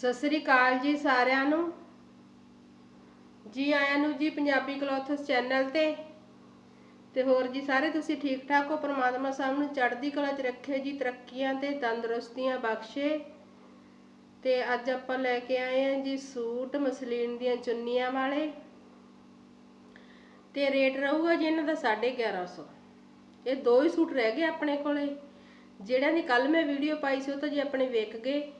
ਸਤਿ ਸ੍ਰੀ ਅਕਾਲ ਜੀ ਸਾਰਿਆਂ ਨੂੰ। ਜੀ ਆਇਆਂ ਨੂੰ ਜੀ ਪੰਜਾਬੀ ਕਲੋਥਸ ਚੈਨਲ ਤੇ। ਤੇ ਹੋਰ ਜੀ ਸਾਰੇ ਤੁਸੀਂ ਠੀਕ ਠਾਕ ਹੋ? ਪ੍ਰਮਾਤਮਾ ਸਭ ਨੂੰ ਚੜ੍ਹਦੀ ਕਲਾ 'ਚ ਰੱਖੇ ਜੀ, ਤਰੱਕੀਆਂ ਤੇ ਤੰਦਰੁਸਤੀਆਂ ਬਖਸ਼ੇ। ਤੇ ਅੱਜ ਆਪਾਂ ਲੈ ਕੇ ਆਏ ਹਾਂ ਜੀ ਸੂਟ ਮਸਲੀਨ ਦੀਆਂ ਚੁੰਨੀਆਂ ਵਾਲੇ। ਤੇ ਰੇਟ ਰਹੂਗਾ ਜੀ ਇਹਨਾਂ ਦਾ 1150 ਇਹ ਦੋ ਹੀ ਸੂਟ ਰਹਿ ਗਏ ਆਪਣੇ ਕੋਲੇ। ਜਿਹੜਾ ਦੀ ਕੱਲ ਮੈਂ ਵੀਡੀਓ ਪਾਈ ਸੀ ਉਹ ਤਾਂ ਜੀ ਆਪਣੇ ਵਿਕ ਗਏ।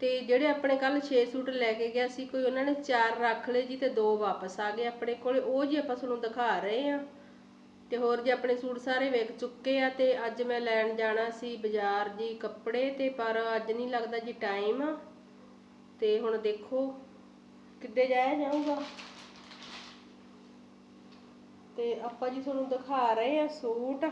ਤੇ ਜਿਹੜੇ ਆਪਣੇ ਕੱਲ 6 ਸੂਟ ਲੈ ਕੇ ਗਿਆ ਸੀ, ਕੋਈ ਉਹਨਾਂ ਨੇ 4 ਰੱਖ ਲਏ ਜੀ ਤੇ ਦੋ ਵਾਪਸ ਆ ਗਏ ਆਪਣੇ ਕੋਲੇ। ਉਹ ਜੀ ਆਪਾਂ ਤੁਹਾਨੂੰ ਦਿਖਾ ਰਹੇ ਆ ਤੇ ਹੋਰ ਜੀ ਆਪਣੇ ਸੂਟ ਸਾਰੇ ਵੇਖ ਚੁੱਕੇ ਆ ਤੇ ਅੱਜ ਮੈਂ ਲੈਣ ਜਾਣਾ ਸੀ ਬਾਜ਼ਾਰ ਜੀ ਕੱਪੜੇ ਤੇ, ਪਰ ਅੱਜ ਨਹੀਂ ਲੱਗਦਾ ਜੀ ਟਾਈਮ। ਤੇ ਹੁਣ ਦੇਖੋ ਕਿੱਦੇ ਜਾਇਆ ਜਾਊਗਾ। ਤੇ ਆਪਾਂ ਜੀ ਤੁਹਾਨੂੰ ਦਿਖਾ ਰਹੇ ਆ ਸੂਟ।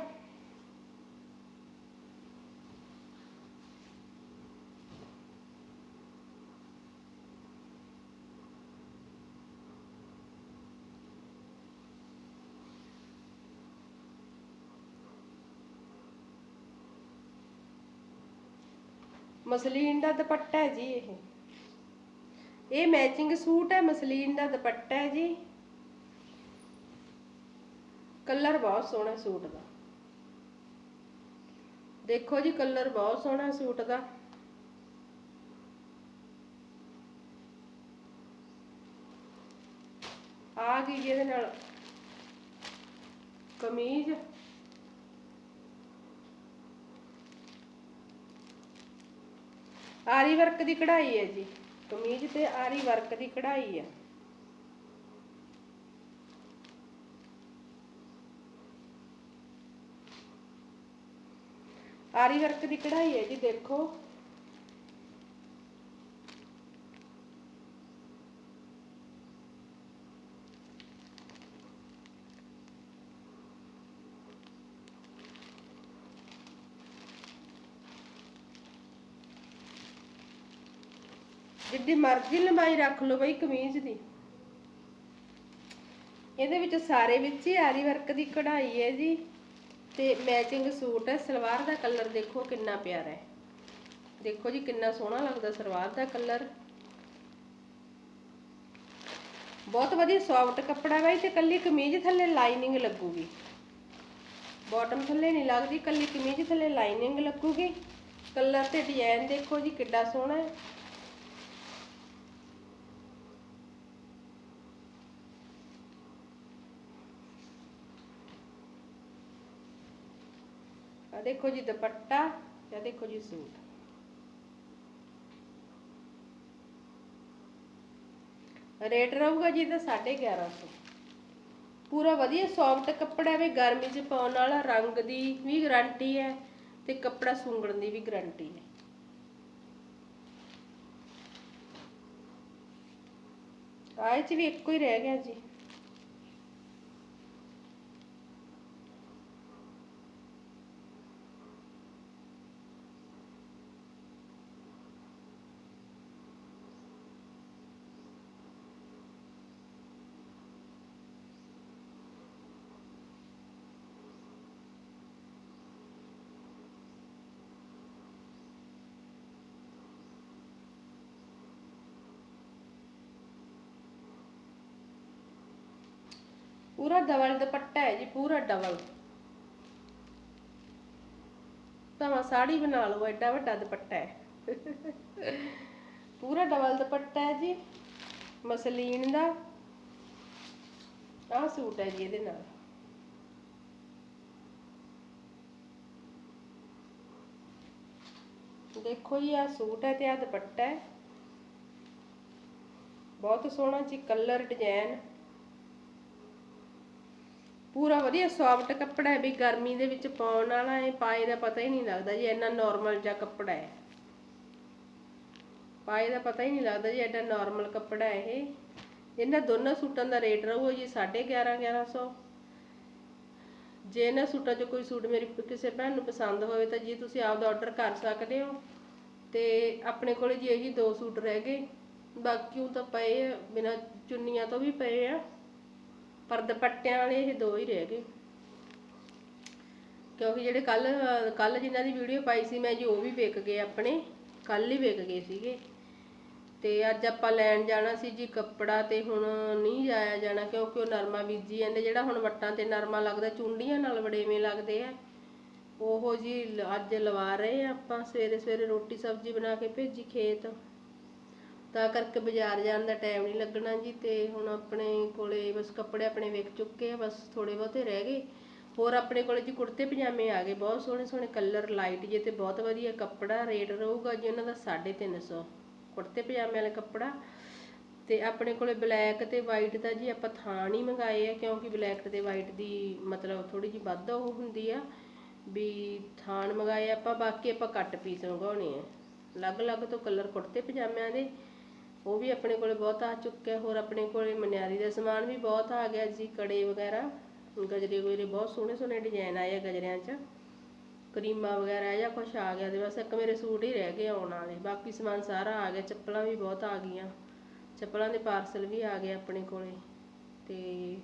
ਮਸਲੀਨ ਦਾ ਦੁਪੱਟਾ ਹੈ ਜੀ ਇਹ। ਇਹ ਮੈਚਿੰਗ ਸੂਟ ਹੈ, ਮਸਲੀਨ ਦਾ ਦੁਪੱਟਾ ਹੈ ਜੀ। ਕਲਰ ਬਹੁਤ ਸੋਹਣਾ ਸੂਟ ਦਾ। ਦੇਖੋ ਜੀ ਕਲਰ ਬਹੁਤ ਸੋਹਣਾ ਸੂਟ ਦਾ। ਆ ਗਈ ਜੀ ਇਹਦੇ ਨਾਲ ਕਮੀਜ਼। ਆਰੀ ਵਰਕ ਦੀ ਕਢਾਈ ਹੈ ਜੀ, ਕਮੀਜ਼ ਤੇ ਆਰੀ ਵਰਕ ਦੀ ਕਢਾਈ ਹੈ। ਆਰੀ ਵਰਕ ਦੀ ਕਢਾਈ ਹੈ ਜੀ, ਦੇਖੋ। ਜਿੱਡੀ ਮਰਜ਼ੀ ਲੰਬਾਈ ਰੱਖ ਲਓ ਬਈ ਕਮੀਜ਼ ਦੀ। ਇਹਦੇ ਵਿੱਚ ਸਾਰੇ ਵਿੱਚ ਹੀ ਆਰੀ ਵਰਕ ਦੀ ਕਢਾਈ ਹੈ ਜੀ। ਤੇ ਮੈਚਿੰਗ ਸੂਟ ਹੈ, ਸਲਵਾਰ ਦਾ ਕਲਰ ਦੇਖੋ ਕਿੰਨਾ ਪਿਆਰਾ ਹੈ। ਦੇਖੋ ਜੀ ਕਿੰਨਾ ਸੋਹਣਾ ਲੱਗਦਾ ਸਲਵਾਰ ਦਾ ਕਲਰ। ਬਹੁਤ ਵਧੀਆ ਸੌਫਟ ਕੱਪੜਾ ਹੈ ਤੇ ਕੱਲੀ ਕਮੀਜ਼ ਥੱਲੇ ਲਾਈਨਿੰਗ ਲੱਗੂਗੀ। ਬਾਟਮ ਥੱਲੇ ਨਹੀਂ ਲੱਗਦੀ, ਕੱਲੀ ਕਮੀਜ਼ ਥੱਲੇ ਲਾਈਨਿੰਗ ਲੱਗੂਗੀ। ਕਲਰ ਤੇ ਡਿਜ਼ਾਈਨ ਦੇਖੋ ਜੀ ਕਿੱਡਾ ਸੋਹਣਾ ਹੈ। ਆ ਦੇਖੋ ਜੀ ਦੁਪੱਟਾ ਤੇ ਦੇਖੋ ਜੀ ਸੂਟ। ਰੇਟ ਰਹੂਗਾ ਜੀ ਇਹਦਾ 1150 ਪੂਰਾ ਵਧੀਆ ਸੌਫਟ ਕੱਪੜਾ ਹੈ ਗਰਮੀ 'ਚ ਪਾਉਣ ਵਾਲਾ, ਰੰਗ ਦੀ ਵੀ ਗਾਰੰਟੀ ਹੈ ਤੇ ਕੱਪੜਾ ਸੁੰਗਣ ਦੀ ਵੀ ਗਾਰੰਟੀ ਹੈ। ਆਏ ਚ ਵੀ ਇੱਕੋ ਹੀ ਰਹਿ ਗਿਆ ਜੀ। ਪੂਰਾ ਡਬਲ ਦੁਪੱਟਾ ਹੈ ਜੀ, ਪੂਰਾ ਡਬਲ। ਭਾਵੇਂ ਸਾੜੀ ਬਣਾ ਲਓ, ਐਡਾ ਵੱਡਾ ਦੁਪੱਟਾ ਹੈ। ਪੂਰਾ ਡਬਲ ਦੁਪੱਟਾ ਹੈ ਜੀ, ਮਸਲੀਨ ਦਾ। ਆਹ ਸੂਟ ਹੈ ਜੀ ਇਹਦੇ ਨਾਲ। ਦੇਖੋ ਜੀ, ਆਹ ਸੂਟ ਹੈ ਤੇ ਆਹ ਦੁਪੱਟਾ ਹੈ। ਬਹੁਤ ਸੋਹਣਾ ਜੀ ਕਲਰ ਡਿਜ਼ਾਈਨ ਪੂਰਾ ਵਧੀਆ ਸੌਫਟ ਕੱਪੜਾ ਹੈ ਵੀ ਗਰਮੀ ਦੇ ਵਿੱਚ ਪਾਉਣ ਵਾਲਾ ਹੈ ਪਾਏ ਦਾ ਪਤਾ ਹੀ ਨਹੀਂ ਲੱਗਦਾ ਜੀ, ਇੰਨਾ ਨਾਰਮਲ ਜਿਹਾ ਕੱਪੜਾ ਹੈ। ਪਾਏ ਦਾ ਪਤਾ ਹੀ ਨਹੀਂ ਲੱਗਦਾ ਜੀ ਐਡਾ ਨਾਰਮਲ ਕੱਪੜਾ ਹੈ ਇਹ। ਇਹਨਾਂ ਦੋਨਾਂ ਸੂਟਾਂ ਦਾ ਰੇਟ ਰਹੂਗਾ ਜੀ 11.5 1100 ਜੇ ਇਹਨਾਂ ਸੂਟਾਂ 'ਚੋਂ ਕੋਈ ਸੂਟ ਮੇਰੀ ਕਿਸੇ ਭੈਣ ਨੂੰ ਪਸੰਦ ਹੋਵੇ ਤਾਂ ਜੀ ਤੁਸੀਂ ਆਪਦਾ ਆਰਡਰ ਕਰ ਸਕਦੇ ਹੋ। ਤੇ ਆਪਣੇ ਕੋਲੇ ਜੀ ਇਹੀ ਦੋ ਸੂਟ ਰਹਿ ਗਏ। ਬਾਕੀ ਉਹ ਤਾਂ ਪਏ ਆ, ਬਿਨਾਂ ਚੁੰਨੀਆਂ ਤੋਂ ਵੀ ਪਏ ਆ। ਪਰ ਦੁਪੱਟਿਆਂ ਵਾਲੇ ਇਹ ਦੋ ਹੀ ਰਹਿ ਗਏ। ਕਿਉਂਕਿ ਜਿਹੜੇ ਕੱਲ ਕੱਲ ਜਿਨ੍ਹਾਂ ਦੀ ਵੀਡੀਓ ਪਾਈ ਸੀ, ਮੈਂ ਜੀ ਉਹ ਵੀ ਵਿਕ ਗਏ ਆਪਣੇ। ਕੱਲ ਹੀ ਵਿਕ ਗਏ ਸੀਗੇ। ਤੇ ਅੱਜ ਆਪਾਂ ਲੈਣ ਜਾਣਾ ਸੀ ਜੀ ਕੱਪੜਾ ਤੇ ਹੁਣ ਨਹੀਂ ਜਾਇਆ ਜਾਣਾ, ਕਿਉਂਕਿ ਉਹ ਨਰਮਾ ਬੀਜੀ ਜਾਂਦੇ, ਜਿਹੜਾ ਹੁਣ ਵੱਟਾਂ ਤੇ ਨਰਮਾ ਲੱਗਦਾ, ਚੁੰਡੀਆਂ ਨਾਲ ਵੜੇਵੇਂ ਲੱਗਦੇ ਆ। ਉਹੋ ਜੀ ਅੱਜ ਲਵਾ ਰਹੇ ਆ ਆਪਾਂ ਸਵੇਰੇ ਸਵੇਰੇ ਰੋਟੀ ਸਬਜ਼ੀ ਬਣਾ ਕੇ ਭੇਜੀ ਖੇਤ। ਤਾਂ ਕਰਕੇ ਬਾਜ਼ਾਰ ਜਾਣ ਦਾ ਟਾਈਮ ਨਹੀਂ ਲੱਗਣਾ ਜੀ ਤੇ ਹੁਣ ਆਪਣੇ ਕੋਲੇ ਬਸ ਕੱਪੜੇ ਆਪਣੇ ਵੇਖ ਚੁੱਕੇ ਆ, ਬਸ ਥੋੜੇ ਬਹੁਤੇ ਰਹਿ ਗਏ। ਹੋਰ ਆਪਣੇ ਕੋਲੇ ਜੀ ਕੁੜਤੇ ਪਜਾਮੇ ਆ ਗਏ, ਬਹੁਤ ਸੋਹਣੇ ਸੋਹਣੇ ਕਲਰ ਲਾਈਟ ਜੇ ਤੇ ਬਹੁਤ ਵਧੀਆ ਕੱਪੜਾ ਰੇਟ ਰਹੂਗਾ ਜੀ ਉਹਨਾਂ ਦਾ 350 ਕੁੜਤੇ ਪਜਾਮੇ ਵਾਲਾ ਕੱਪੜਾ। ਤੇ ਆਪਣੇ ਕੋਲੇ ਬਲੈਕ ਤੇ ਵਾਈਟ ਦਾ ਜੀ ਆਪਾਂ ਥਾਣ ਹੀ ਮੰਗਾਏ ਆ, ਕਿਉਂਕਿ ਬਲੈਕ ਤੇ ਵਾਈਟ ਦੀ ਮਤਲਬ ਥੋੜੀ ਜੀ ਵੱਧ ਉਹ ਹੁੰਦੀ ਆ। ਵੀ ਥਾਣ ਮੰਗਾਏ ਆਪਾਂ, ਬਾਕੀ ਆਪਾਂ ਕੱਟ ਪੀਸ ਮੰਗਾਉਣੇ ਆ। ਅਲੱਗ-ਅਲੱਗ ਤੋਂ ਕਲਰ ਕੁੜਤੇ ਪਜਾਮਿਆਂ ਦੇ। ਉਹ ਵੀ ਆਪਣੇ ਕੋਲੇ ਬਹੁਤ ਆ ਚੁੱਕਿਆ ਹੋਰ ਆਪਣੇ ਕੋਲੇ ਮਨਿਆਰੀ ਦਾ ਸਮਾਨ ਵੀ ਬਹੁਤ ਆ ਗਿਆ ਜੀ, ਕੜੇ ਵਗੈਰਾ, ਗਜਰੇ ਵਗੈਰੇ ਬਹੁਤ ਸੋਹਣੇ ਸੋਹਣੇ ਡਿਜ਼ਾਈਨ ਆਏ ਆ ਗਜਰਿਆਂ 'ਚ। ਕਰੀਮਾਂ ਵਗੈਰਾ ਜਾਂ ਕੁਛ ਆ ਗਿਆ ਤੇ ਬਸ ਇੱਕ ਮੇਰੇ ਸੂਟ ਹੀ ਰਹਿ ਗਏ ਆਉਣ ਵਾਲੇ, ਬਾਕੀ ਸਮਾਨ ਸਾਰਾ ਆ ਗਿਆ, ਚੱਪਲਾਂ ਵੀ ਬਹੁਤ ਆ ਗਈਆਂ। ਚੱਪਲਾਂ ਦੇ ਪਾਰਸਲ ਵੀ ਆ ਗਏ ਆਪਣੇ ਕੋਲੇ ਤੇ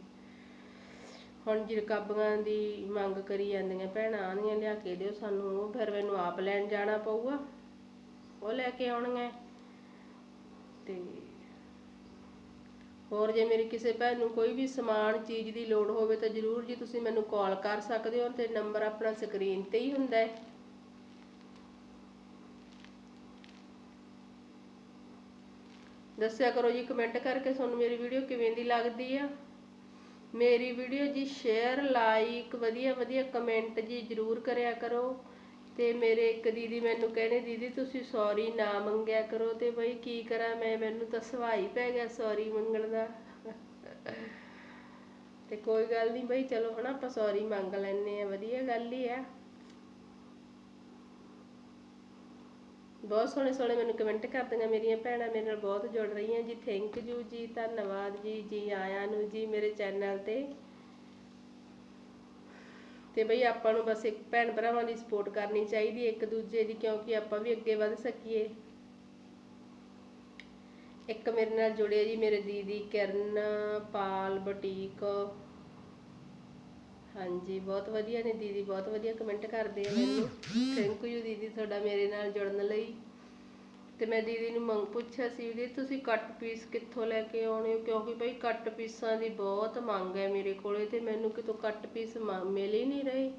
ਹੁਣ ਜੀ ਰਕਾਬਾਂ ਦੀ ਮੰਗ ਕਰੀ ਜਾਂਦੀਆਂ, ਭੈਣਾਂ ਆਂਦੀਆਂ ਲਿਆ ਕੇ ਦਿਓ ਸਾਨੂੰ ਫਿਰ ਮੈਨੂੰ ਆਪ ਲੈਣ ਜਾਣਾ ਪਊਗਾ। ਉਹ ਲੈ ਕੇ ਆਉਣਗੇ ਤੇ ਹੋਰ ਜੇ ਮੇਰੀ ਕਿਸੇ ਭੈਣ ਨੂੰ ਕੋਈ ਵੀ ਸਮਾਨ, ਚੀਜ਼ ਦੀ ਲੋੜ ਹੋਵੇ ਤਾਂ ਜਰੂਰ ਜੀ ਤੁਸੀਂ ਮੈਨੂੰ ਕਾਲ ਕਰ ਸਕਦੇ ਹੋ ਤੇ ਨੰਬਰ ਆਪਣਾ ਸਕਰੀਨ ਤੇ ਹੀ ਹੁੰਦਾ ਹੈ। ਦੱਸਿਆ ਕਰੋ ਜੀ, ਕਮੈਂਟ ਕਰਕੇ ਤੁਹਾਨੂੰ ਮੇਰੀ ਵੀਡੀਓ ਕਿਵੇਂ ਦੀ ਲੱਗਦੀ ਆ। ਮੇਰੀ ਵੀਡੀਓ ਜੀ, ਸ਼ੇਅਰ, ਲਾਈਕ ਵਧੀਆ ਵਧੀਆ ਕਮੈਂਟ ਜੀ ਜਰੂਰ ਕਰਿਆ ਕਰੋ। ਤੇ ਮੇਰੇ ਇੱਕ ਦੀਦੀ ਮੈਨੂੰ ਕਹਿੰਦੇ, ਦੀਦੀ, ਤੁਸੀਂ ਸੌਰੀ ਨਾ ਮੰਗਿਆ ਕਰੋ ਤੇ ਬਈ ਕੀ ਕਰਾਂ ਮੈਂ? ਮੈਨੂੰ ਤਾਂ ਸਵਾਈ ਪੈ ਗਿਆ ਸੌਰੀ ਮੰਗਣ ਦਾ। ਤੇ ਕੋਈ ਗੱਲ ਨਹੀਂ ਬਈ, ਚਲੋ ਹਨਾ, ਆਪਾਂ ਸੌਰੀ ਮੰਗ ਲੈਨੇ ਆ ਵਧੀਆ ਗੱਲ ਹੀ ਆ ਬਹੁਤ ਸੋਹਣੇ ਸੋਹਣੇ ਮੈਨੂੰ ਕਮੈਂਟ ਕਰਦੀਆਂ ਮੇਰੀਆਂ ਭੈਣਾਂ, ਮੇਰੇ ਨਾਲ ਬਹੁਤ ਜੁੜ ਰਹੀਆਂ ਜੀ। ਥੈਂਕ ਯੂ ਜੀ, ਧੰਨਵਾਦ ਜੀ ਜੀ ਆਇਆਂ ਨੂੰ ਜੀ ਮੇਰੇ ਚੈਨਲ ਤੇ। ਤੇ ਬਈ ਆਪਾਂ ਨੂੰ ਬਸ ਇੱਕ ਭੈਣ ਭਰਾਵਾਂ ਦੀ ਸਪੋਰਟ ਕਰਨੀ ਚਾਹੀਦੀ ਹੈ ਇੱਕ ਦੂਜੇ ਦੀ ਕਿਉਂਕਿ ਆਪਾਂ ਵੀ ਅੱਗੇ ਵਧ ਸਕੀਏ। ਇੱਕ ਮੇਰੇ ਨਾਲ ਜੁੜੇ ਜੀ ਮੇਰੇ ਦੀਦੀ ਕਿਰਨ ਪਾਲ ਬੁਟੀਕ। ਹਾਂਜੀ ਬਹੁਤ ਵਧੀਆ ਨੇ ਦੀਦੀ ਬਹੁਤ ਵਧੀਆ ਕਮੈਂਟ ਕਰਦੇ ਆ ਮੈਨੂੰ। ਥੈਂਕ ਯੂ ਦੀਦੀ ਤੁਹਾਡਾ ਮੇਰੇ ਨਾਲ ਜੁੜਨ ਲਈ। ਤੇ ਮੈਂ ਦੀਦੀ ਨੂੰ ਮੰਗ ਪੁੱਛਿਆ ਸੀ ਵੀ ਤੁਸੀਂ ਕੱਟ ਪੀਸ ਕਿੱਥੋਂ ਲੈ ਕੇ ਆਉਣੇ ਹੋ? ਕਿਉਂਕਿ ਭਾਈ ਕੱਟ ਪੀਸਾਂ ਦੀ ਬਹੁਤ ਮੰਗ ਹੈ ਮੇਰੇ ਕੋਲੇ ਤੇ ਮੈਨੂੰ ਕਿਤੋਂ ਕੱਟ ਪੀਸ ਮਿਲ ਹੀ ਨਹੀਂ ਰਹੇ।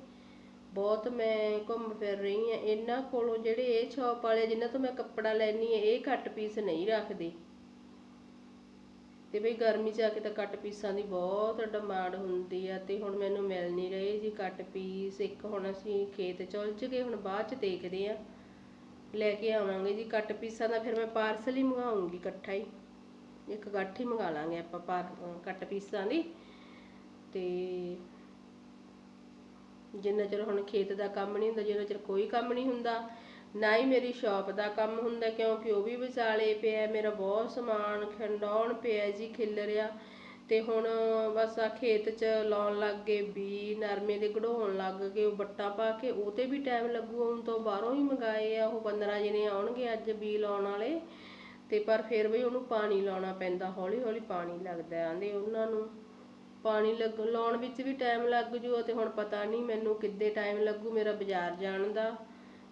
ਬਹੁਤ ਮੈਂ ਘੁੰਮ ਫਿਰ ਰਹੀ ਹਾਂ। ਇਹਨਾਂ ਕੋਲੋਂ ਜਿਹੜੇ ਇਹ ਸ਼ਾਪ ਵਾਲੇ ਜਿਨ੍ਹਾਂ ਤੋਂ ਮੈਂ ਕੱਪੜਾ ਲੈਣੀ ਹੈ, ਇਹ ਕੱਟ ਪੀਸ ਨਹੀਂ ਰੱਖਦੇ। ਤੇ ਬਈ ਗਰਮੀ ਚ ਆ ਕੇ ਤਾਂ ਕੱਟ ਪੀਸਾਂ ਦੀ ਬਹੁਤ ਡਿਮਾਂਡ ਹੁੰਦੀ ਆ ਤੇ ਹੁਣ ਮੈਨੂੰ ਮਿਲ ਨਹੀਂ ਰਹੇ ਜੀ ਕੱਟ ਪੀਸ ਇੱਕ ਹੁਣ ਅਸੀਂ ਖੇਤ ਚੁਲਝ ਗਏ, ਹੁਣ ਬਾਅਦ ਚ ਦੇਖਦੇ ਆ ਲੈ ਕੇ ਆਵਾਂਗੇ ਜੀ, ਕੱਟ ਪੀਸਾਂ ਦਾ ਫਿਰ ਮੈਂ ਪਾਰਸਲ ਹੀ ਮੰਗਾਉਂਗੀ ਇਕੱਠਾ ਹੀ। ਇੱਕ ਗੱਠ ਹੀ ਮੰਗਾ ਲਾਂਗੇ ਆਪਾਂ ਪਾਰ, ਕੱਟ ਪੀਸਾਂ ਦੀ। ਤੇ ਜਿੰਨਾ ਚਿਰ ਹੁਣ ਖੇਤ ਦਾ ਕੰਮ ਨਹੀਂ ਹੁੰਦਾ, ਜਿੰਨਾ ਚਿਰ ਕੋਈ ਕੰਮ ਨਹੀਂ ਹੁੰਦਾ, ਨਾ ਹੀ ਮੇਰੀ ਸ਼ਾਪ ਦਾ ਕੰਮ ਹੁੰਦਾ, ਕਿਉਂਕਿ ਉਹ ਵੀ ਵਿਚਾਲੇ ਪਿਆ, ਮੇਰਾ ਬਹੁਤ ਸਮਾਨ ਖੰਡਾਉਣ ਪਿਆ ਜੀ ਖਿਲਰਿਆ ਤੇ ਹੁਣ ਬਸ ਆ ਖੇਤ 'ਚ ਲਾਉਣ ਲੱਗ ਗਏ ਬੀ ਨਰਮੇ ਦੇ ਘੜਾਉਣ ਲੱਗ ਗਏ, ਉਹ ਬੱਟਾ ਪਾ ਕੇ ਉਹ ਤੇ ਵੀ ਟਾਈਮ ਲੱਗੂ, ਹੁਣ ਤੋਂ ਬਾਹਰੋਂ ਹੀ ਮੰਗਾਏ ਆ, ਉਹ 15 ਜਣੇ ਆਉਣਗੇ ਅੱਜ ਬੀ ਲਾਉਣ ਵਾਲੇ। ਤੇ ਪਰ ਫਿਰ ਵੀ ਉਹਨੂੰ ਪਾਣੀ ਲਾਉਣਾ ਪੈਂਦਾ ਹੌਲੀ ਹੌਲੀ ਪਾਣੀ ਲੱਗਦਾ ਆਂਦੇ ਉਹਨਾਂ ਨੂੰ। ਪਾਣੀ ਲੱਗ, ਲਾਉਣ ਵਿੱਚ ਵੀ ਟਾਈਮ ਲੱਗ ਜੂ ਤੇ ਹੁਣ ਪਤਾ ਨਹੀਂ ਮੈਨੂੰ ਕਿੱਦੇ ਟਾਈਮ ਲੱਗੂ ਮੇਰਾ ਬਾਜ਼ਾਰ ਜਾਣ ਦਾ।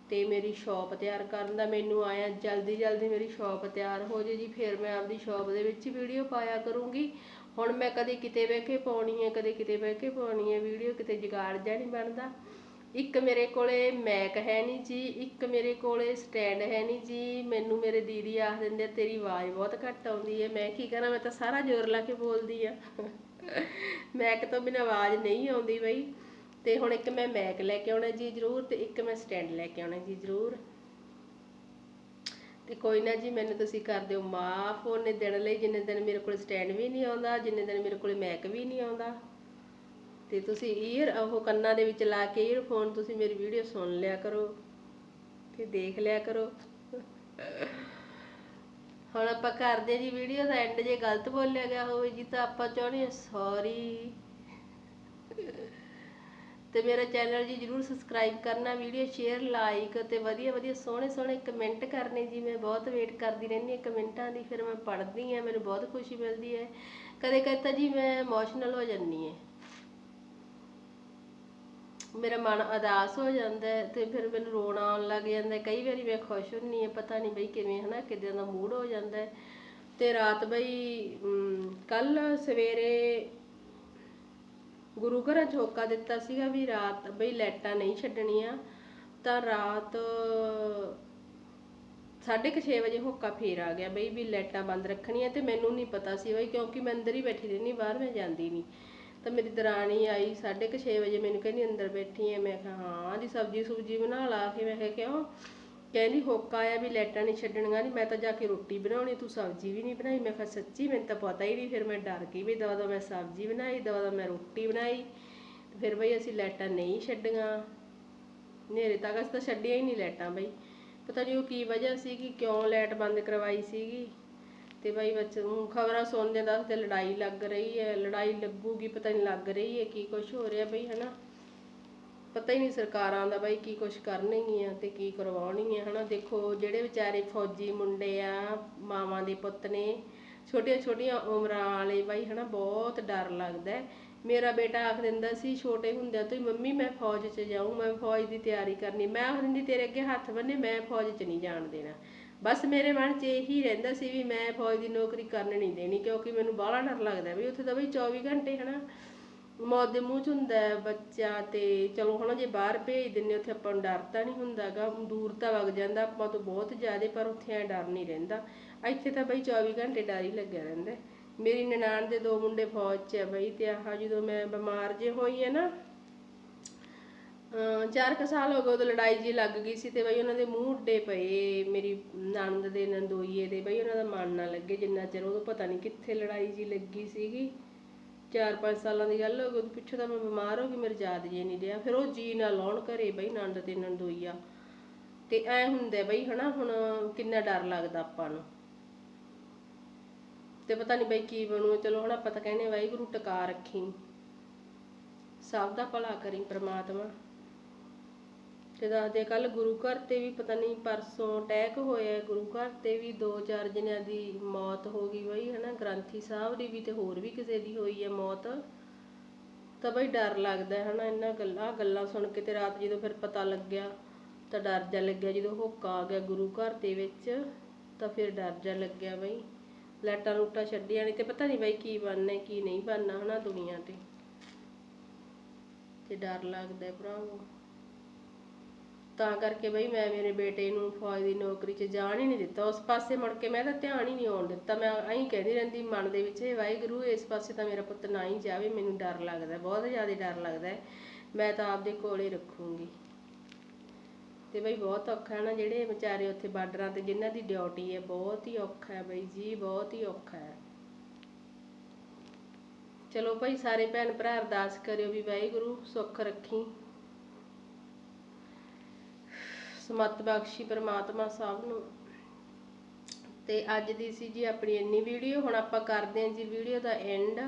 ਤੇ ਮੇਰੀ ਸ਼ਾਪ ਤਿਆਰ ਕਰਨ ਦਾ ਮੈਨੂੰ ਆਇਆ ਜਲਦੀ ਜਲਦੀ ਮੇਰੀ ਸ਼ਾਪ ਤਿਆਰ ਹੋ ਜੇ ਜੀ, ਫਿਰ ਮੈਂ ਆਪਦੀ ਸ਼ਾਪ ਦੇ ਵਿੱਚ ਵੀਡੀਓ ਪਾਇਆ ਕਰੂੰਗੀ। ਹੁਣ ਮੈਂ ਕਦੇ ਕਿਤੇ ਬਹਿ ਕੇ ਪਾਉਣੀ ਹੈ, ਕਦੇ ਕਿਤੇ ਬਹਿ ਕੇ ਪਾਉਣੀ ਹੈ, ਵੀਡੀਓ ਕਿਤੇ ਜੁਗਾੜ ਜਿਹਾ ਨਹੀਂ ਬਣਦਾ। ਇੱਕ ਮੇਰੇ ਕੋਲੇ ਮੈਕ ਹੈ ਨਹੀਂ ਜੀ, ਇੱਕ ਮੇਰੇ ਕੋਲੇ ਸਟੈਂਡ ਹੈ ਨਹੀਂ ਜੀ। ਮੈਨੂੰ ਮੇਰੇ ਦੀਦੀ ਆਖ ਦਿੰਦੇ ਤੇਰੀ ਆਵਾਜ਼ ਬਹੁਤ ਘੱਟ ਆਉਂਦੀ ਹੈ। ਮੈਂ ਕੀ ਕਰਾਂ, ਮੈਂ ਤਾਂ ਸਾਰਾ ਜ਼ੋਰ ਲਾ ਕੇ ਬੋਲਦੀ ਆ। ਮੈਕ ਤੋਂ ਬਿਨਾਂ ਆਵਾਜ਼ ਨਹੀਂ ਆਉਂਦੀ ਬਈ। ਤੇ ਹੁਣ ਇੱਕ ਮੈਂ ਮੈਕ ਲੈ ਕੇ ਆਉਣਾ ਜੀ, ਜ਼ਰੂਰ। ਤੇ ਇੱਕ ਮੈਂ ਸਟੈਂਡ ਲੈ ਕੇ ਆਉਣਾ ਜੀ, ਜ਼ਰੂਰ। ਤੇ ਕੋਈ ਨਾ ਜੀ, ਮੈਨੂੰ ਤੁਸੀਂ ਕਰ ਦਿਓ ਮਾਫ। ਉਹਨੇ ਦਿਨ ਲਈ ਜਿੰਨੇ ਦਿਨ ਮੇਰੇ ਕੋਲ ਸਟੈਂਡ ਵੀ ਨਹੀਂ ਆਉਂਦਾ, ਜਿੰਨੇ ਦਿਨ ਮੇਰੇ ਕੋਲ ਮੈਕ ਵੀ ਨਹੀਂ ਆਉਂਦਾ। ਤੇ ਤੁਸੀਂ ਈਅਰ ਉਹ ਕੰਨਾਂ ਦੇ ਵਿੱਚ ਲਾ ਕੇ ਈਅਰਫੋਨ ਤੁਸੀਂ ਮੇਰੀ ਵੀਡੀਓ ਸੁਣ ਲਿਆ ਕਰੋ ਤੇ ਦੇਖ ਲਿਆ ਕਰੋ। ਹੁਣ ਆਪਾਂ ਕਰਦੇ ਜੀ ਵੀਡੀਓ ਦਾ ਐਂਡ ਜੇ ਗਲਤ ਬੋਲਿਆ ਗਿਆ ਹੋਵੇ ਜੀ, ਤਾਂ ਆਪਾਂ ਚਾਹੁੰਦੇ ਹਾਂ ਸੌਰੀ ਤੇ ਮੇਰਾ ਚੈਨਲ ਜੀ ਜਰੂਰ ਸਬਸਕ੍ਰਾਈਬ ਕਰਨਾ ਵੀਡੀਓ ਸ਼ੇਅਰ ਲਾਈਕ ਤੇ ਵਧੀਆ ਵਧੀਆ, ਸੋਹਣੇ ਸੋਹਣੇ ਕਮੈਂਟ ਕਰਨੇ ਜੀ। ਮੈਂ ਬਹੁਤ ਵੇਟ ਕਰਦੀ ਰਹਿੰਦੀ ਹਾਂ ਕਮੈਂਟਾਂ ਦੀ, ਫਿਰ ਮੈਂ ਪੜ੍ਹਦੀ ਹਾਂ, ਮੈਨੂੰ ਬਹੁਤ ਖੁਸ਼ੀ ਮਿਲਦੀ ਹੈ। ਕਦੇ ਕਦੇ ਤਾਂ ਜੀ ਮੈਂ ਇਮੋਸ਼ਨਲ ਹੋ ਜਾਂਦੀ ਹਾਂ। ਮੇਰਾ ਮਨ ਉਦਾਸ ਹੋ ਜਾਂਦਾ ਹੈ ਤੇ ਫਿਰ ਮੈਨੂੰ ਰੋਣਾ ਆਉਣ ਲੱਗ ਜਾਂਦਾ ਕਈ ਵਾਰੀ ਮੈਂ ਖੁਸ਼ ਹੁੰਨੀ ਹਾਂ, ਪਤਾ ਨਹੀਂ ਬਈ ਕਿਵੇਂ ਹਨਾ, ਕਿਦਾਂ ਦਾ ਮੂਡ ਹੋ ਜਾਂਦਾ ਹੈ। ਤੇ ਰਾਤ ਬਈ ਕੱਲ ਸਵੇਰੇ ਗੁਰੂ ਘਰਾਂ 'ਚ ਦਿੱਤਾ ਸੀਗਾ ਵੀ ਰਾਤ ਬਈ ਲਾਈਟਾਂ ਨਹੀਂ ਛੱਡਣੀਆਂ, ਤਾਂ ਰਾਤ ਸਾਢੇ ਕੁ ਛੇ ਵਜੇ ਹੋਕਾ ਫੇਰ ਆ ਗਿਆ ਬਈ ਵੀ ਲਾਈਟਾਂ ਬੰਦ ਰੱਖਣੀਆਂ ਤੇ ਮੈਨੂੰ ਨਹੀਂ ਪਤਾ ਸੀ ਬਈ ਕਿਉਂਕਿ ਮੈਂ ਅੰਦਰ ਹੀ ਬੈਠੀ ਰਹਿੰਦੀ, ਬਾਹਰ ਮੈਂ ਜਾਂਦੀ ਨਹੀਂ। ਤਾਂ ਮੇਰੀ ਦਰਾਣੀ ਆਈ ਸਾਢੇ ਕੁ ਛੇ ਵਜੇ ਮੈਨੂੰ ਕਹਿੰਦੀ ਅੰਦਰ ਬੈਠੀ ਐ, ਮੈਂ ਕਿਹਾ ਹਾਂ ਦੀ ਸਬਜ਼ੀ ਸੁਬਜੀ ਬਣਾ ਲਾ ਕੇ, ਮੈਂ ਕਿਹਾ ਕਿਉਂ? ਕਹਿੰਦੀ, ਹੋਕਾ ਆਇਆ ਵੀ ਲਾਈਟਾਂ ਨਹੀਂ ਛੱਡਣੀਆਂ ਨਹੀਂ ਮੈਂ ਤਾਂ ਜਾ ਕੇ ਰੋਟੀ ਬਣਾਉਣੀ, ਤੂੰ ਸਬਜ਼ੀ ਵੀ ਨਹੀਂ ਬਣਾਈ। ਮੈਂ ਕਿਹਾ, ਸੱਚੀ? ਮੈਨੂੰ ਤਾਂ ਪਤਾ ਹੀ ਨਹੀਂ। ਫਿਰ ਮੈਂ ਡਰ ਗਈ ਵੀ ਦਵਾ ਦਵਾ ਮੈਂ ਸਬਜ਼ੀ ਬਣਾਈ ਦਵਾ ਦਵਾ ਮੈਂ ਰੋਟੀ ਬਣਾਈ। ਫਿਰ ਬਈ ਅਸੀਂ ਲਾਈਟਾਂ ਨਹੀਂ ਛੱਡੀਆਂ। ਹਨੇਰੇ ਤੱਕ ਅਸੀਂ ਤਾਂ ਛੱਡੀਆਂ ਹੀ ਨਹੀਂ ਲੈਟਾਂ ਬਈ। ਪਤਾ ਨਹੀਂ ਉਹ ਕੀ ਵਜ੍ਹਾ ਸੀ ਕਿ ਕਿਉਂ ਲੈਟ ਬੰਦ ਕਰਵਾਈ ਸੀਗੀ? ਤੇ ਬਈ ਬੱਚੇ ਨੂੰ ਖਬਰਾਂ ਸੁਣਦੇ ਦੱਸਦੇ ਲੜਾਈ ਲੱਗ ਰਹੀ ਹੈ, ਲੜਾਈ ਲੱਗੂਗੀ, ਪਤਾ ਨਹੀਂ ਲੱਗ ਰਹੀ ਹੈ ਕੀ ਕੁਝ ਹੋ ਰਿਹਾ ਬਈ, ਹਨਾ? ਪਤਾ ਹੀ ਨਹੀਂ ਸਰਕਾਰਾਂ ਦਾ ਬਈ ਕੀ ਕੁਝ ਕਰਨਗੀਆਂ ਤੇ ਕੀ ਕਰਵਾਉਣਗੀਆਂ ਹਨਾ? ਦੇਖੋ, ਜਿਹੜੇ ਵਿਚਾਰੇ ਫੌਜੀ ਮੁੰਡੇ ਆ, ਮਾਵਾਂ ਦੇ ਪੁੱਤ ਨੇ ਛੋਟੀਆਂ ਛੋਟੀਆਂ ਉਮਰਾਂ ਵਾਲੇ ਬਈ, ਹਨਾ, ਬਹੁਤ ਡਰ ਲੱਗਦਾ। ਮੇਰਾ ਬੇਟਾ ਆਖ ਦਿੰਦਾ ਸੀ, ਛੋਟੇ ਹੁੰਦਿਆਂ ਤੋਂ ਹੀ, ਮੰਮੀ, ਮੈਂ ਫੌਜ 'ਚ ਜਾਊਂ, ਮੈਂ ਫੌਜ ਦੀ ਤਿਆਰੀ ਕਰਨੀ। ਮੈਂ ਆਖ ਦਿੰਦੀ, ਤੇਰੇ ਅੱਗੇ ਹੱਥ ਬੰਨੇ ਮੈਂ ਫੌਜ 'ਚ ਨਹੀਂ ਜਾਣ ਦੇਣਾ। ਬਸ ਮੇਰੇ ਮਨ 'ਚ ਇਹੀ ਰਹਿੰਦਾ ਸੀ ਵੀ ਮੈਂ ਫੌਜ ਦੀ ਨੌਕਰੀ ਕਰਨ ਨਹੀਂ ਦੇਣੀ, ਕਿਉਂਕਿ ਮੈਨੂੰ ਬਾਹਲਾ ਡਰ ਲੱਗਦਾ ਵੀ ਉੱਥੇ ਤਾਂ ਬਈ 24 ਘੰਟੇ, ਹਨਾ ਮੌਤ ਦੇ ਮੂੰਹ 'ਚ ਹੁੰਦਾ ਹੈ ਬੱਚਾ ਤੇ। ਚਲੋ ਹੁਣ ਜੇ ਬਾਹਰ ਭੇਜ ਦਿੰਨੇ ਉੱਥੇ ਆਪਾਂ ਨੂੰ ਡਰ ਤਾਂ ਨਹੀਂ ਹੁੰਦਾਗਾ। ਦੂਰ ਤਾਂ ਵਗ ਜਾਂਦਾ, ਆਪਾਂ ਤੋਂ ਬਹੁਤ ਜ਼ਿਆਦਾ, ਪਰ ਉੱਥੇ ਐ ਡਰ ਨਹੀਂ ਰਹਿੰਦਾ। ਇੱਥੇ ਤਾਂ ਬਈ 24 ਘੰਟੇ ਡਰ ਹੀ ਲੱਗਿਆ ਰਹਿੰਦਾ ਮੇਰੀ ਨਨਾਣ ਦੇ ਦੋ ਮੁੰਡੇ ਫੌਜ 'ਚ ਆ ਬਈ, ਤੇ ਆਹ ਜਦੋਂ ਮੈਂ ਬਿਮਾਰ ਜੇ ਹੋਈ ਹੈ ਨਾ, ਅਹ ਚਾਰ ਕੁ ਸਾਲ ਹੋ ਗਏ, ਉਦੋਂ ਲੜਾਈ ਜੀ ਲੱਗ ਗਈ ਸੀ ਤੇ ਬਈ ਉਹਨਾਂ ਦੇ ਮੂੰਹ ਉੱਡੇ ਪਏ ਮੇਰੀ ਨਣਦ ਦੇ, ਨੰਦੋਈਏ ਦੇ। ਬਈ ਉਹਨਾਂ ਦਾ ਮਨ ਨਾ ਲੱਗੇ ਜਿੰਨਾ ਚਿਰ, ਉਦੋਂ ਪਤਾ ਨਹੀਂ ਕਿੱਥੇ ਲੜਾਈ ਜੀ ਲੱਗੀ ਸੀਗੀ। ਚਾਰ ਪੰਜ ਸਾਲਾਂ ਦੀ ਗੱਲ ਹੋ ਗਈ ਉਦੋਂ ਤਾਂ ਮੈਂ ਬਿਮਾਰ ਹੋ ਗਈ, ਮੇਰੇ ਯਾਦ ਜੇ ਨਹੀਂ ਰਿਹਾ। ਫਿਰ ਉਹ ਜੀ ਨਾ ਲਾਉਣ ਘਰੇ ਬਈ ਨੰਦ ਤੇ ਨੰਦੋਈਆ। ਤੇ ਐ ਹੁੰਦਾ ਬਈ ਹਨਾ, ਹੁਣ ਕਿੰਨਾ ਡਰ ਲੱਗਦਾ ਆਪਾਂ ਨੂੰ। ਤੇ ਪਤਾ ਨਹੀਂ ਬਈ ਕੀ ਬਣੂ, ਚਲੋ ਹੁਣ ਆਪਾਂ ਤਾਂ ਕਹਿੰਦੇ ਵਾਹਿਗੁਰੂ ਟਕਾ ਰੱਖੀ। ਸਭ ਦਾ ਭਲਾ ਕਰੀ ਪ੍ਰਮਾਤਮਾ। ਤੇ ਦੱਸਦੇ ਕੱਲ ਗੁਰੂ ਘਰ ਤੇ ਵੀ ਪਤਾ ਨਹੀਂ ਪਰਸੋਂ ਅਟੈਕ ਹੋਇਆ ਗੁਰੂ ਘਰ ਤੇ ਵੀ ਦੋ ਚਾਰ ਜਣਿਆਂ ਦੀ ਮੌਤ ਹੋ ਗਈ ਬਈ, ਹਨਾ, ਗ੍ਰੰਥੀ ਸਾਹਿਬ ਦੀ ਵੀ ਤੇ ਹੋਰ ਵੀ ਕਿਸੇ ਦੀ ਹੋਈ ਹੈ ਮੌਤ। ਤਾਂ ਬਈ ਡਰ ਲੱਗਦਾ ਹੈ, ਹਨਾ, ਇਹਨਾਂ ਗੱਲਾਂ ਗੱਲਾਂ ਸੁਣ ਕੇ ਤੇ ਰਾਤ ਜਦੋਂ ਫਿਰ ਪਤਾ ਲੱਗਿਆ, ਤਾਂ ਡਰ ਜਾ ਲੱਗਿਆ, ਜਦੋਂ ਹੁੱਕਾ ਆ ਗਿਆ ਗੁਰੂ ਘਰ ਦੇ ਵਿੱਚ, ਤਾਂ ਫਿਰ ਡਰ ਜਾ ਲੱਗਿਆ ਬਈ। ਲਾਈਟਾਂ ਲੂਟਾਂ ਛੱਡੀਆਂ ਨਹੀਂ ਤੇ ਪਤਾ ਨਹੀਂ ਬਈ ਕੀ ਬਣਨਾ, ਕੀ ਨਹੀਂ ਬਣਨਾ, ਹਨਾ, ਦੁਨੀਆ ਤੇ। ਤੇ ਡਰ ਲੱਗਦਾ ਹੈ ਭਰਾਵੋ। ਤਾਂ ਕਰਕੇ ਬਈ ਮੈਂ ਮੇਰੇ ਬੇਟੇ ਨੂੰ ਫੌਜ ਦੀ ਨੌਕਰੀ 'ਚ ਜਾਣ ਹੀ ਨਹੀਂ ਦਿੱਤਾ। ਉਸ ਪਾਸੇ ਮੁੜ ਕੇ ਮੈਂ ਤਾਂ ਧਿਆਨ ਹੀ ਨਹੀਂ ਆਉਣ ਦਿੱਤਾ। ਮੈਂ ਐਂ ਕਹਿੰਦੀ ਰਹਿੰਦੀ ਮਨ ਦੇ ਵਿੱਚ, "ਹੇ ਵਾਹਿਗੁਰੂ, ਇਸ ਪਾਸੇ ਤਾਂ ਮੇਰਾ ਪੁੱਤ ਨਾ ਹੀ ਜਾਵੇ, ਮੈਨੂੰ ਡਰ ਲੱਗਦਾ, ਬਹੁਤ ਜ਼ਿਆਦਾ ਡਰ ਲੱਗਦਾ ਹੈ। ਮੈਂ ਤਾਂ ਆਪਦੇ ਕੋਲੇ ਰੱਖੂੰਗੀ। ਤੇ ਬਈ ਬਹੁਤ ਔਖਾ ਹੈ ਨਾ, ਜਿਹੜੇ ਵਿਚਾਰੇ ਉੱਥੇ ਬਾਰਡਰਾਂ ਤੇ, ਜਿਨ੍ਹਾਂ ਦੀ ਡਿਊਟੀ ਹੈ, ਬਹੁਤ ਹੀ ਔਖਾ ਹੈ ਬਈ ਜੀ, ਬਹੁਤ ਹੀ ਔਖਾ ਹੈ। ਚਲੋ ਭਾਈ ਸਾਰੇ ਭੈਣ ਭਰਾ ਅਰਦਾਸ ਕਰਿਓ ਵੀ ਵਾਹਿਗੁਰੂ ਸੁੱਖ ਰੱਖੀ। ਸਮਤ ਬਖਸ਼ੀ ਪ੍ਰਮਾਤਮਾ ਸਭ ਨੂੰ। ਤੇ ਅੱਜ ਦੀ ਸੀ ਜੀ ਆਪਣੀ ਇੰਨੀ ਵੀਡੀਓ ਹੁਣ ਆਪਾਂ ਕਰਦੇ ਹਾਂ ਜੀ ਵੀਡੀਓ ਦਾ ਐਂਡ